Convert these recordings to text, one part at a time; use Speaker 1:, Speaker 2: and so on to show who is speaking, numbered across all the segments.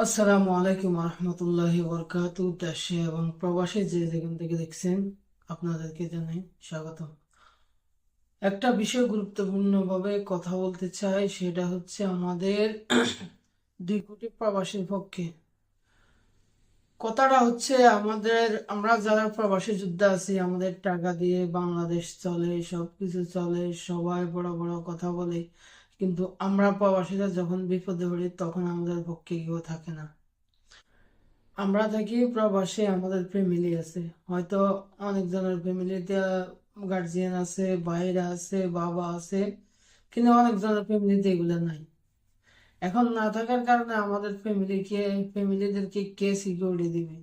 Speaker 1: আসসালামু আলাইকুম রহমতুল্লাহ বরকাত দেশে এবং প্রবাসে যে যেখান থেকে দেখছেন, আপনাদেরকে জানাই স্বাগত একটা বিষয় গুরুত্বপূর্ণভাবে কথা বলতে চাই, সেটা হচ্ছে আমাদের দুই কোটি প্রবাসীর পক্ষে। কথাটা হচ্ছে আমাদের, আমরা যারা প্রবাসী যোদ্ধা আছি, আমাদের টাকা দিয়ে বাংলাদেশ চলে সব কিছু চলে, সবাই বড় বড় কথা বলে। কিন্তু আমরা প্রবাসীরা যখন বিপদে পড়ি, তখন আমাদের পক্ষে কেউ থাকে না। আমরা থাকি প্রবাসে, আমাদের ফ্যামিলি আছে। হয়তো অনেকজনের ফ্যামিলিতে গার্জিয়ান আছে ভাইরা আছে, বাবা আছে, কিন্তু অনেকজনের ফ্যামিলিতে এগুলো নাই। এখন না থাকার কারণে আমাদের ফ্যামিলিকে ফ্যামিলিদেরকে কে সিকিউরিটি দিবে?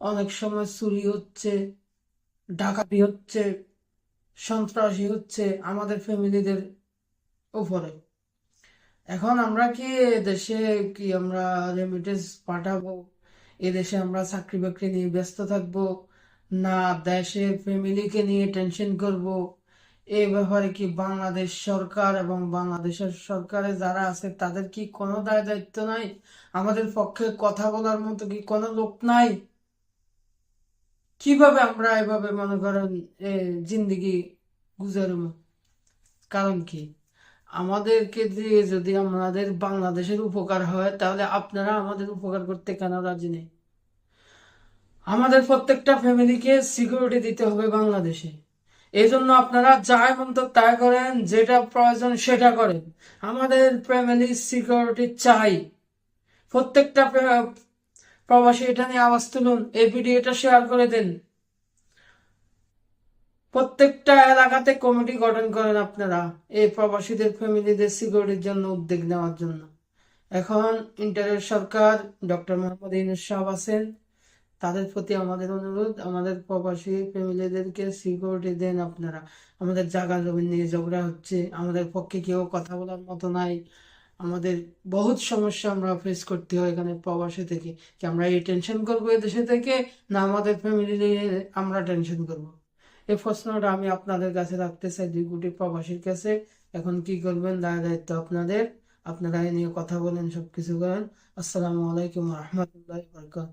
Speaker 1: অনেক সময় চুরি হচ্ছে, ডাকাতি হচ্ছে, সন্ত্রাসী হচ্ছে, আমাদের ফ্যামিলিদের উপরে এখন আমরা কি দেশে কি আমরা রেমিটেন্স পাঠাবো? এদেশে আমরা চাকরি বাকরি নিয়ে ব্যস্ত থাকব? না দেশের ফ্যামিলিকে নিয়ে টেনশন করব? এ ব্যাপারে কি বাংলাদেশ সরকার এবং বাংলাদেশের সরকারে যারা আছে, তাদের কি কোনো দায় দায়িত্ব নাই? আমাদের পক্ষে কথা বলার মতো কি কোনো লোক নাই? কীভাবে আমরা এভাবে মনে করেন জিন্দিগি গুজারবো? কারণ কি? আমাদেরকে দিয়ে যদি আমাদের বাংলাদেশের উপকার হয়, তাহলে আপনারা আমাদের উপকার করতে কেন রাজি নেই? আমাদের প্রত্যেকটা ফ্যামিলিকে সিকিউরিটি দিতে হবে বাংলাদেশে। এই জন্য আপনারা যাই মন্ত তাই করেন, যেটা প্রয়োজন সেটা করেন। আমাদের ফ্যামিলি সিকিউরিটি চাই। প্রত্যেকটা প্রবাসী এটা নিয়ে আওয়াজ তুলুন, এই ভিডিওটা শেয়ার করে দেন। প্রত্যেকটা এলাকাতে কমিটি গঠন করেন আপনারা, এই প্রবাসীদের, ফ্যামিলিদের সিকিউরিটির জন্য উদ্যোগ নেওয়ার জন্য। এখন ইন্টারের সরকার ডক্টর মোহাম্মদ ইউনূস সাহেব আছেন। তাদের প্রতি আমাদের অনুরোধ, আমাদের প্রবাসী ফ্যামিলিদেরকে সিকিউরিটি দেন আপনারা। আমাদের জায়গা জমি নিয়ে ঝগড়া হচ্ছে, আমাদের পক্ষে কেউ কথা বলার মতো নাই। আমাদের বহুত সমস্যা আমরা ফেস করতে হয় এখানে প্রবাসী থেকে। কি আমরা এই টেনশন করব এদেশে থেকে, না আমাদের ফ্যামিলি নিয়ে আমরা টেনশন করব? এই প্রশ্নটা আমি আপনাদের কাছে রাখতে চাই দুই কোটি প্রবাসীর কাছে। এখন কি করবেন? দায় দায়িত্ব আপনাদের। আপনারা নিয়ে কথা বলেন, সবকিছু করেন। আসসালামু আলাইকুম রহমতুল্লাহ বরকাত